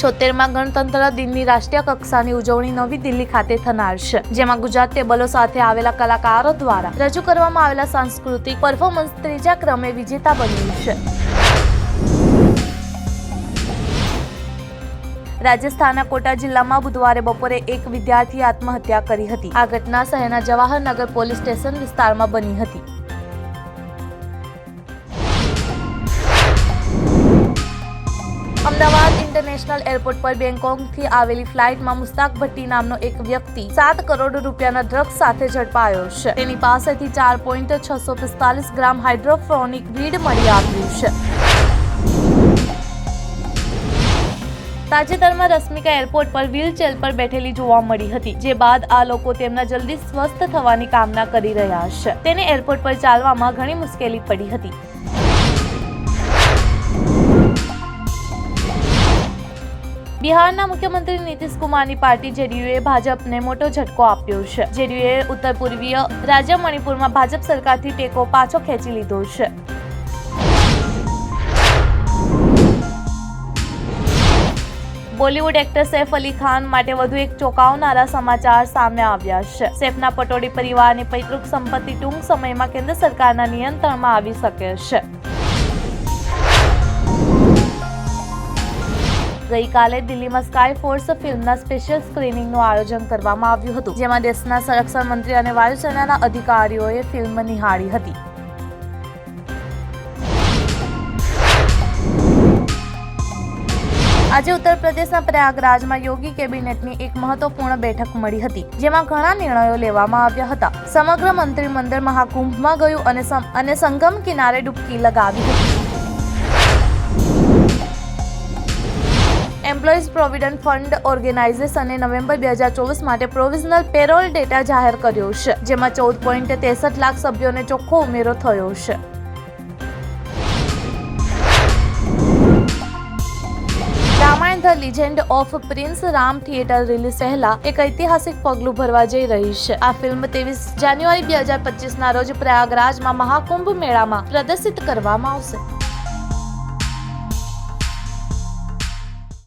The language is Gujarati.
છોતેરમાં ગણતંત્ર દિનની રાષ્ટ્રીય કક્ષાની ઉજવણી નવી દિલ્હી ખાતે થનાર છે, જેમાં ગુજરાત ટેબલો સાથે આવેલા કલાકારો દ્વારા રજૂ કરવામાં આવેલા સાંસ્કૃતિક પરફોર્મન્સ ત્રીજા ક્રમે વિજેતા બન્યું છે. રાજસ્થાનના કોટા જિલ્લામાં બુધવારે બપોરે એક વિદ્યાર્થીએ આત્મહત્યા કરી હતી. આ ઘટના શહેરના જવાહરનગર પોલીસ સ્ટેશન વિસ્તારમાં બની હતી. અમદાવાદ ઇન્ટરનેશનલ એરપોર્ટ પર બેંકોકથી આવેલી ફ્લાઇટમાં મુસ્તાક ભટ્ટી નામનો એક વ્યક્તિ સાત કરોડ રૂપિયાના ડ્રગ્સ સાથે ઝડપાયો છે. તેની પાસેથી ચાર પોઈન્ટ છસો પિસ્તાલીસ ગ્રામ હાઇડ્રોફ્રોનિક વીડ મળી આવ્યું છે. તાજેતરમાં રશ્મિકા એરપોર્ટ પર વ્હીલચેર પર બેઠેલી જોવા મળી હતી, જે બાદ આ લોકો તેમના જલ્દી સ્વસ્થ થવાની કામના કરી રહ્યા છે. તેને એરપોર્ટ પર ચાલવામાં ઘણી મુશ્કેલી પડી હતી. બિહારના મુખ્યમંત્રી નીતિશ કુમારની પાર્ટી જેડીયુએ ભાજપને મોટો ઝટકો આપ્યો છે. જેડીયુએ ઉત્તર પૂર્વીય રાજ્ય મણિપુરમાં ભાજપ સરકારથી ટેકો પાછો ખેંચી લીધો છે. બોલિવૂડ એક્ટર સૈફ અલી ખાન માટે વધુ એક ચોંકાવનારા સમાચાર સામે આવ્યા છે. સૈફના પટોળી પરિવારની પૈતૃક સંપત્તિ ટૂંક સમયમાં કેન્દ્ર સરકારના નિયંત્રણમાં આવી શકે છે. ગઈકાલે દિલ્હીમાં સ્કાય ફોર્સ ફિલ્મના સ્પેશિયલ સ્ક્રીનિંગનું આયોજન કરવામાં આવ્યું હતું, જેમાં દેશના સંરક્ષણ મંત્રી અને વાયુસેનાના અધિકારીઓએ ફિલ્મ નિહાળી હતી. આજે ઉત્તર પ્રદેશના પ્રયાગરાજમાં યોગી કેબિનેટની એક મહત્વપૂર્ણ બેઠક મળી હતી, જેમાં ઘણા નિર્ણયો લેવામાં આવ્યા હતા. સમગ્ર મંત્રીમંડળ મહાકુંભમાં ગયું અને સંગમ કિનારે ડૂબકી લગાવી હતી. એમ્પ્લોઈઝ પ્રોવિડન્ટ ફંડ ઓર્ગેનાઇઝેશને નવેમ્બર બે હજાર ચોવીસ માટે પ્રોવિઝનલ પેરોલ ડેટા જાહેર કર્યો છે, જેમાં ચૌદ પોઈન્ટ ત્રેસઠ લાખ સભ્યોને ચોખ્ખો ઉમેરો થયો છે. Ramayana the legend of prince Ram theatre release પહેલા એક ઐતિહાસિક પગલું ભરવા જઈ રહી છે. આ ફિલ્મ ત્રેવીસ જાન્યુઆરી બે હજાર પચીસના રોજ પ્રયાગરાજમાં મહાકુંભ મેળામાં પ્રદર્શિત કરવામાં આવશે.